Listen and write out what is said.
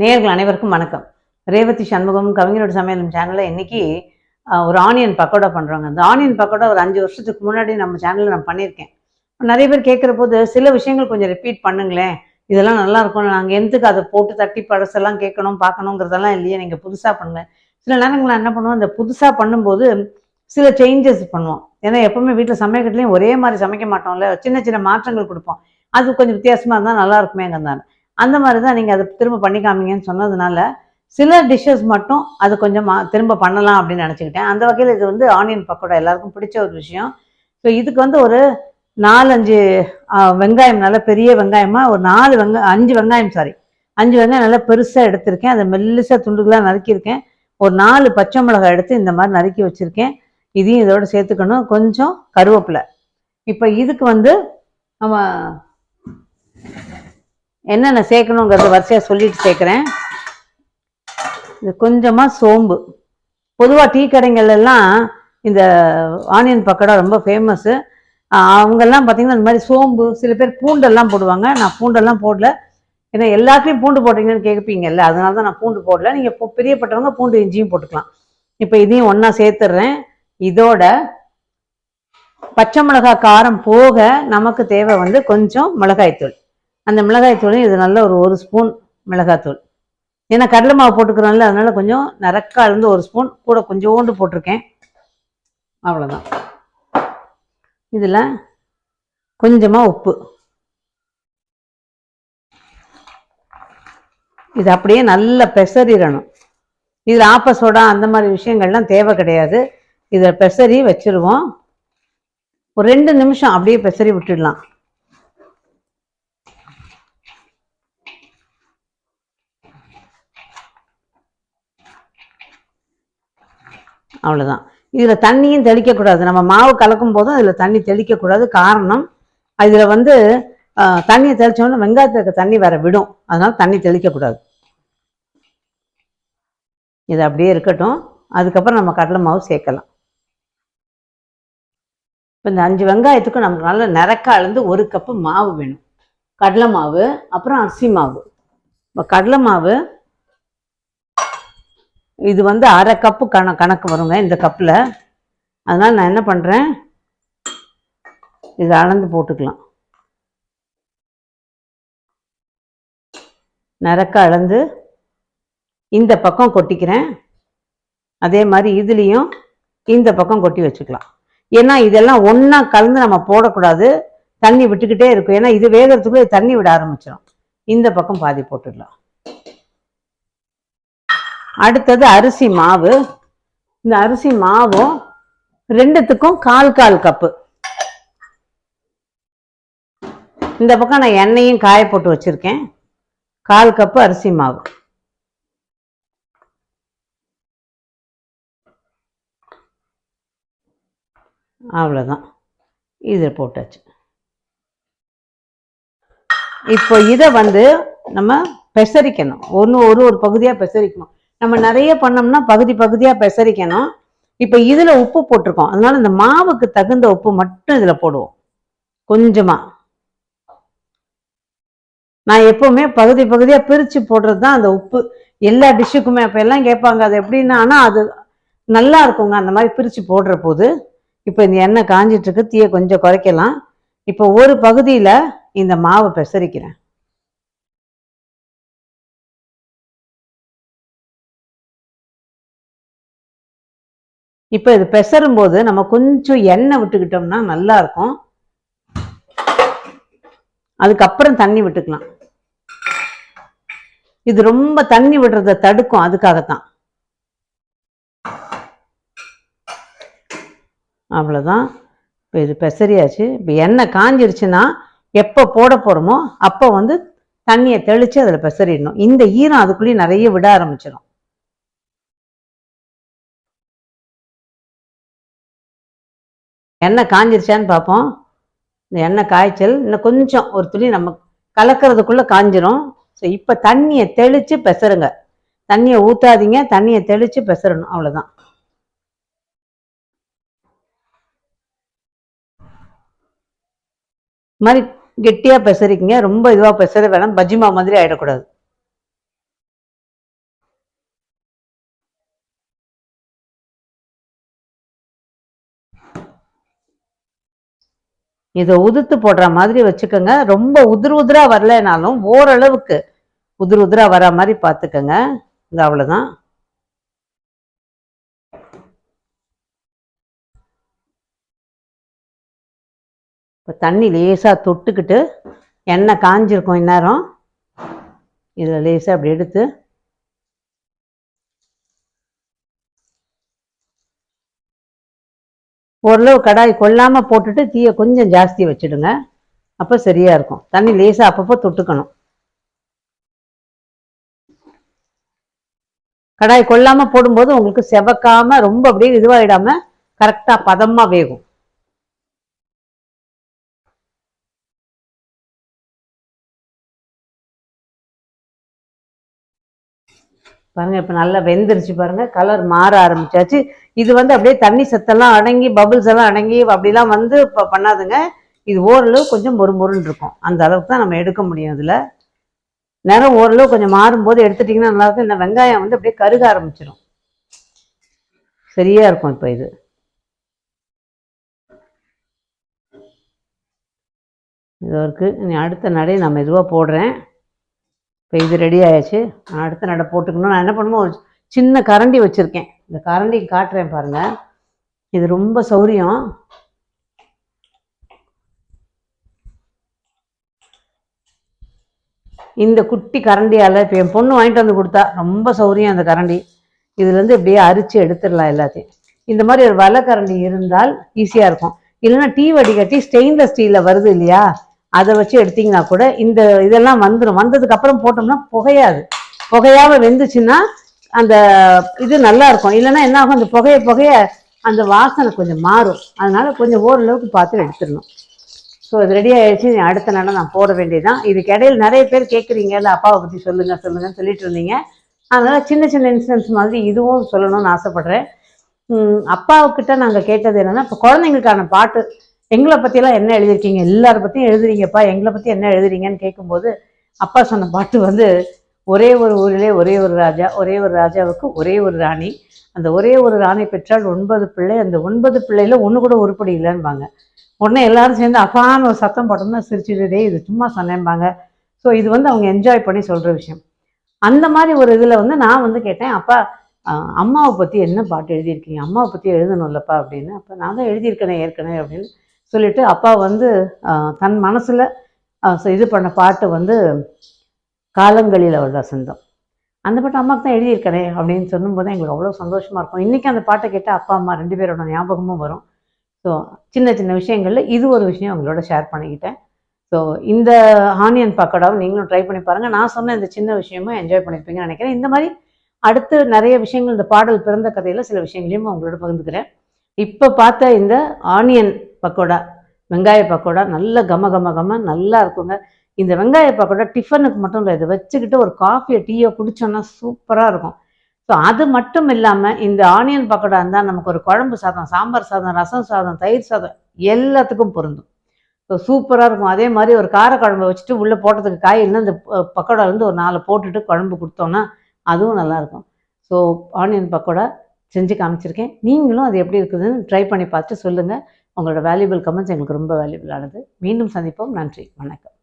நேயர்கள் அனைவருக்கும் வணக்கம். ரேவதி சண்முகம் கவிஞரோட சமையலும் சேனலில் இன்றைக்கி ஒரு ஆனியன் பக்கோடா பண்ணுறாங்க அந்த ஆனியன் பக்கோடா ஒரு அஞ்சு வருஷத்துக்கு முன்னாடி நம்ம சேனலில் நான் பண்ணியிருக்கேன். நிறைய பேர் கேட்குற போது சில விஷயங்கள் கொஞ்சம் ரிப்பீட் பண்ணுங்களேன். இதெல்லாம் நல்லா இருக்கும். நாங்கள் எதுக்கு அதை போட்டு தட்டி பழசெல்லாம் கேட்கணும் பார்க்கணுங்கிறதெல்லாம் இல்லையே. நீங்கள் புதுசாக பண்ணுங்கள் சில நேரங்கள் என்ன பண்ணுவோம் அந்த புதுசாக பண்ணும்போது சில சேஞ்சஸ் பண்ணுவோம். ஏன்னா எப்பவுமே வீட்டில் சமைக்கிறதுலையும் ஒரே மாதிரி சமைக்க மாட்டோம்ல. சின்ன சின்ன மாற்றங்கள் கொடுப்போம். அது கொஞ்சம் வித்தியாசமாக இருந்தால் நல்லா இருக்குமேங்கிறதால அந்த மாதிரி தான் நீங்கள் அதை திரும்ப பண்ணி காமிங்கன்னு சொன்னதுனால சில டிஷ்ஷஸ் மட்டும் அது கொஞ்சம் திரும்ப பண்ணலாம் அப்படின்னு நினச்சிக்கிட்டேன். அந்த வகையில் இது வந்து ஆனியன் பக்கோடா எல்லாருக்கும் பிடிச்ச ஒரு விஷயம். ஸோ இதுக்கு வந்து ஒரு நாலஞ்சு வெங்காயம் நல்ல பெரிய வெங்காயமாக ஒரு நாலு வெங்காயம் அஞ்சு வெங்காயம் சாரி அஞ்சு வெங்காயம் நல்லா பெருசாக எடுத்திருக்கேன். அதை மெல்லிசாக துண்டுகளாக நறுக்கியிருக்கேன். ஒரு நாலு பச்சை மிளகாய் எடுத்து இந்த மாதிரி நறுக்கி வச்சுருக்கேன். இதையும் இதோட சேர்த்துக்கணும். கொஞ்சம் கருவேப்பிலை. இப்போ இதுக்கு வந்து நம்ம என்னென்ன சேர்க்கணுங்கிறத வரிசையாக சொல்லிட்டு சேர்க்குறேன். இது கொஞ்சமாக சோம்பு. பொதுவாக டீ கடைங்கள்லாம் இந்த ஆனியன் பக்கோடா ரொம்ப ஃபேமஸ்ஸு அவங்கெல்லாம் பார்த்திங்கன்னா இந்த மாதிரி சோம்பு சில பேர் பூண்டெல்லாம் போடுவாங்க. நான் பூண்டெல்லாம் போடல. ஏன்னா எல்லாத்துலேயும் பூண்டு போட்டிங்கன்னு கேட்பீங்கல்ல அதனால தான் நான் பூண்டு போடல. நீங்கள் இப்போ பிரியப்பட்டவங்க பூண்டு இஞ்சியும் போட்டுக்கலாம். இப்போ இதையும் ஒன்றா சேர்த்துடுறேன் இதோட பச்சை மிளகாய் காரம் போக நமக்கு தேவை வந்து கொஞ்சம் மிளகாய்த்தூள். அந்த மிளகாய்த்தூளையும் இது நல்ல ஒரு ஒரு ஸ்பூன் மிளகாய்த்தூள் ஏன்னா கடலை மாவு போட்டுக்கிறோம்ல அதனால கொஞ்சம் நரக்கா இருந்து ஒரு ஸ்பூன் கூட கொஞ்சோண்டு போட்டிருக்கேன். அவ்வளோதான் இதில் கொஞ்சமாக உப்பு. இது அப்படியே நல்லா பெசறிடணும். இதில் ஆப்பசோடா அந்த மாதிரி விஷயங்கள்லாம் தேவை கிடையாது. இதை பெசரி வச்சுருவோம். ஒரு ரெண்டு நிமிஷம் அப்படியே பெசரி விட்டுடலாம். அவ்வளோதான் இதில் தண்ணியும் தெளிக்கக்கூடாது. நம்ம மாவு கலக்கும் போதும் இதில் தண்ணி தெளிக்கக்கூடாது. காரணம் இதில் வந்து தண்ணியை தெளிச்சோன்னா வெங்காயத்துக்கு தண்ணி வேற விடும். அதனால தண்ணி தெளிக்கக்கூடாது. இது அப்படியே இருக்கட்டும். அதுக்கப்புறம் நம்ம கடலை மாவு சேர்க்கலாம். இப்போ இந்த அஞ்சு வெங்காயத்துக்கும் நமக்கு நல்ல நிறக்க அளந்து ஒரு கப்பு மாவு வேணும். கடலை மாவு அப்புறம் அரிசி மாவு. இப்போ கடலை மாவு இது வந்து அரை கப்பு கண கணக்கு வருங்க இந்த கப்பில் அதனால் நான் என்ன பண்ணுறேன் இதை அளந்து போட்டுக்கலாம். நிறக்க அளந்து இந்த பக்கம் கொட்டிக்கிறேன். அதே மாதிரி இதுலேயும் இந்த பக்கம் கொட்டி வச்சுக்கலாம். ஏன்னா இதெல்லாம் ஒன்றா கலந்து நம்ம போடக்கூடாது. தண்ணி விட்டுக்கிட்டே இருக்கும். ஏன்னா இது வேகிறதுக்குள்ளே தண்ணி விட ஆரம்பிச்சிடும் இந்த பக்கம் பாதி போட்டுடலாம். அடுத்தது அரிசி மாவு. இந்த அரிசி மாவும் ரெண்டுத்துக்கும் கால் கால் கப்பு. இந்த பக்கம் நான் எண்ணெயும் காய போட்டு வச்சிருக்கேன். கால் கப்பு அரிசி மாவு. அவ்வளோதான் இதில் போட்டாச்சு. இப்போ இதை வந்து நம்ம பெசரிக்கணும். ஒன்று ஒரு ஒரு பகுதியாக பெசரிக்கணும். நம்ம நிறைய பண்ணோம்னா பகுதி பகுதியாக பெசரிக்கணும். இப்போ இதில் உப்பு போட்டிருக்கோம். அதனால இந்த மாவுக்கு தகுந்த உப்பு மட்டும் இதில் போடுவோம். கொஞ்சமாக நான் எப்பவுமே பகுதி பகுதியாக பிரித்து போடுறது தான் அந்த உப்பு. எல்லா டிஷ்ஷுக்குமே அப்போ எல்லாம் கேட்பாங்க அது எப்படின்னா ஆனால் அது நல்லா இருக்குங்க. அந்த மாதிரி பிரித்து போடுற போது இப்போ இந்த எண்ணெய் காஞ்சிட்டு இருக்கு தீயை கொஞ்சம் குறைக்கலாம். இப்போ ஒரு பகுதியில் இந்த மாவை பெசரிக்கிறேன். இப்போ இது பெசரும் போது நம்ம கொஞ்சம் எண்ணெய் விட்டுக்கிட்டோம்னா நல்லா இருக்கும் அதுக்கப்புறம் தண்ணி விட்டுக்கலாம். இது ரொம்ப தண்ணி விடுறத தடுக்கும் அதுக்காகத்தான். அவ்வளோதான் இப்போ இது பெசரியாச்சு. இப்போ எண்ணெய் காஞ்சிருச்சுன்னா எப்போ போட போகிறோமோ அப்போ வந்து தண்ணியை தெளித்து அதில் பெசறிடணும் இந்த ஈரம் அதுக்குள்ளேயே நிறைய விட ஆரம்பிச்சிடும் எண்ணெய் காஞ்சிருச்சான்னு பார்ப்போம். இந்த எண்ணெய் காய்ச்சல் இன்னும் கொஞ்சம் ஒரு துளி நம்ம கலக்கிறதுக்குள்ளே காஞ்சிரும். ஸோ இப்போ தண்ணியை தெளித்து பெசருங்க. தண்ணியை ஊற்றாதீங்க தண்ணியை தெளித்து பெசரணும் அவ்வளோதான் இது மாதிரி கெட்டியாக பெசரிக்கிங்க ரொம்ப இதுவாக பெசர வேணாம் பஜ்ஜிமா மாதிரி ஆகிடக்கூடாது இதை உதுத்து போடுற மாதிரி வச்சுக்கோங்க. ரொம்ப உதிர் உதிரா வரலைனாலும் ஓரளவுக்கு உதிர் உதிரா வர மாதிரி பார்த்துக்கோங்க இது அவ்வளோதான் இப்போ தண்ணி லேசாக தொட்டுக்கிட்டு எண்ணெய் காஞ்சிருக்கும் இந்நேரம். இதில் லேசாக அப்படி எடுத்து ஓரளவு கடாய் கொல்லாமல் போட்டுட்டு தீயை கொஞ்சம் ஜாஸ்தி வச்சுடுங்க. அப்போ சரியாக இருக்கும். தண்ணி லேசாக அப்பப்போ தொட்டுக்கணும். கடாய் கொல்லாமல் போடும்போது உங்களுக்கு செவக்காமல் ரொம்ப அப்படியே இதுவாகிடாமல் கரெக்டாக பதமாக வேகும். பாருங்கள் இப்போ நல்லா வெந்துருச்சு பாருங்கள் கலர் மாற ஆரம்பிச்சாச்சு. இது வந்து அப்படியே தண்ணி சத்தெல்லாம் அடங்கி பபுள்ஸ் எல்லாம் அடங்கி அப்படிலாம் வந்து இப்போ பண்ணாதுங்க. இது ஓரளவு கொஞ்சம் மொறு மொறுன்னு இருக்கும். அந்த அளவுக்கு தான் நம்ம எடுக்க முடியும் இதில். நேரம் ஓரளவு கொஞ்சம் மாறும்போது எடுத்துட்டிங்கன்னா நல்லா இருக்கும். இந்த வெங்காயம் வந்து அப்படியே கருக ஆரம்பிச்சிடும் சரியா இருக்கும் இப்போ இது. இது இனி அடுத்த நடை நான் மெதுவாக போடுறேன். இப்போ இது ரெடி ஆயாச்சு. நான் அடுத்த நடை போட்டுக்கணும். நான் என்ன பண்ணுமோ ஒரு சின்ன கரண்டி வச்சுருக்கேன். இந்த கரண்டி காட்டுறேன் பாருங்க. இது ரொம்ப சௌரியம். இந்த குட்டி கரண்டியால் இப்போ என் பொண்ணு வாங்கிட்டு வந்து கொடுத்தா ரொம்ப சௌரியம் அந்த கரண்டி. இதுலேருந்து இப்படியே அரிச்சு எடுத்துடலாம் எல்லாத்தையும். இந்த மாதிரி ஒரு வலை கரண்டி இருந்தால் ஈஸியாக இருக்கும். இல்லைன்னா டீ வடிகட்டி ஸ்டெயின்லெஸ் ஸ்டீலில் வருது இல்லையா? அதை வச்சு எடுத்தீங்கன்னா கூட இந்த இதெல்லாம் வந்துடும் வந்ததுக்கு அப்புறம் போட்டோம்னா புகையாது. புகையாம வெந்துச்சுன்னா அந்த இது நல்லா இருக்கும். இல்லைன்னா என்ன ஆகும்? அந்த புகைய புகைய அந்த வாசனை கொஞ்சம் மாறும். அதனால கொஞ்சம் ஓரளவுக்கு பார்த்து எடுத்துடணும். ஸோ இது ரெடி ஆயிடுச்சு. அடுத்த நாள் நான் போட வேண்டியதுதான். இதுக்கு இடையில நிறைய பேர் கேட்குறீங்க இல்லை அப்பாவை பற்றி சொல்லுங்க சொல்லுங்கன்னு சொல்லிட்டு இருந்தீங்க. அதனால சின்ன சின்ன இன்சிடென்ட்ஸ் மாதிரி இதுவும் சொல்லணும்னு ஆசைப்படுறேன். அப்பாவுக்கிட்ட நாங்கள் கேட்டது என்னென்னா இப்போ குழந்தைங்களுக்கான பாட்டு எங்களை பற்றியெல்லாம் என்ன எழுதியிருக்கீங்க? எல்லாரை பற்றியும் எழுதுறீங்கப்பா. எங்களை பற்றி என்ன எழுதுறீங்கன்னு கேட்கும்போது அப்பா சொன்ன பாட்டு வந்து ஒரே ஒரு ஊரிலே ஒரே ஒரு ராஜா ஒரே ஒரு ராஜாவுக்கு ஒரே ஒரு ராணி. அந்த ஒரே ஒரு ராணி பெற்றால் ஒன்பது பிள்ளை அந்த ஒன்பது பிள்ளையில ஒன்று கூட உருப்படி இல்லைன்பாங்க. உடனே எல்லாரும் சேர்ந்து அப்பான்னு ஒரு சத்தம் போட்டோம்னா சிரிச்சுட்டே இது சும்மா சொன்னேன்பாங்க. ஸோ இது வந்து அவங்க என்ஜாய் பண்ணி சொல்கிற விஷயம். அந்த மாதிரி ஒரு இதில் வந்து நான் வந்து கேட்டேன் அப்பா அம்மாவை பற்றி என்ன பாட்டு எழுதியிருக்கீங்க? அம்மாவை பற்றி எழுதணும்லப்பா அப்படின்னு. அப்போ நான் தான் எழுதியிருக்கேனே ஏற்கனவே அப்படின்னு சொல்லிட்டு அப்பா வந்து தன் மனசில் இது பண்ண பாட்டு வந்து காலங்களில் அவள் வசந்தம் அந்த பாட்டு அம்மாவுக்கு தான் எழுதியிருக்கிறேன் அப்படின்னு சொல்லும்போது எங்களுக்கு அவ்வளோ சந்தோஷமாக இருக்கும். இன்றைக்கி அந்த பாட்டை கேட்டால் அப்பா அம்மா ரெண்டு பேரோட ஞாபகமும் வரும். ஸோ சின்ன சின்ன விஷயங்களில் இது ஒரு விஷயம் உங்களோட ஷேர் பண்ணிக்கிட்டேன். ஸோ இந்த ஆனியன் பக்கோடாவை நீங்களும் ட்ரை பண்ணி பாருங்கள் நான் சொன்ன இந்த சின்ன விஷயமும் என்ஜாய் பண்ணியிருப்பீங்கன்னு நினைக்கிறேன். இந்த மாதிரி அடுத்து நிறைய விஷயங்கள் இந்த பாடல் பிறந்த கதையில் சில விஷயங்களையும் உங்களோட பகிர்ந்துக்கிறேன். இப்போ பார்த்த இந்த ஆனியன் பக்கோடா வெங்காய பக்கோடா நல்ல கம கம கம நல்லா இருக்குங்க. இந்த வெங்காய பக்கோடா டிஃபனுக்கு மட்டும் இல்லை இதை வச்சுக்கிட்டு ஒரு காஃபியை டீயோ குடிச்சோன்னா சூப்பராக இருக்கும். ஸோ அது மட்டும் இல்லாமல் இந்த ஆனியன் பக்கோடா இருந்தால் நமக்கு ஒரு குழம்பு சாதம் சாம்பார் சாதம் ரசம் சாதம் தயிர் சாதம் எல்லாத்துக்கும் பொருந்தும். ஸோ சூப்பராக இருக்கும். அதே மாதிரி ஒரு காரக்குழம்பு வச்சுட்டு உள்ளே போட்டதுக்கு காய் இல்லைன்னா இந்த ப- பக்கோடா ஒரு நாலு போட்டுட்டு குழம்பு கொடுத்தோன்னா அதுவும் நல்லாயிருக்கும் ஸோ ஆனியன் பக்கோடா செஞ்சு காமிச்சிருக்கேன். நீங்களும் அது எப்படி இருக்குதுன்னு ட்ரை பண்ணி பார்த்துட்டு சொல்லுங்கள் உங்களோட வேல்யூபிள் கமெண்ட்ஸ் எங்களுக்கு ரொம்ப வேல்யூபிளானது மீண்டும் சந்திப்போம். நன்றி. வணக்கம்.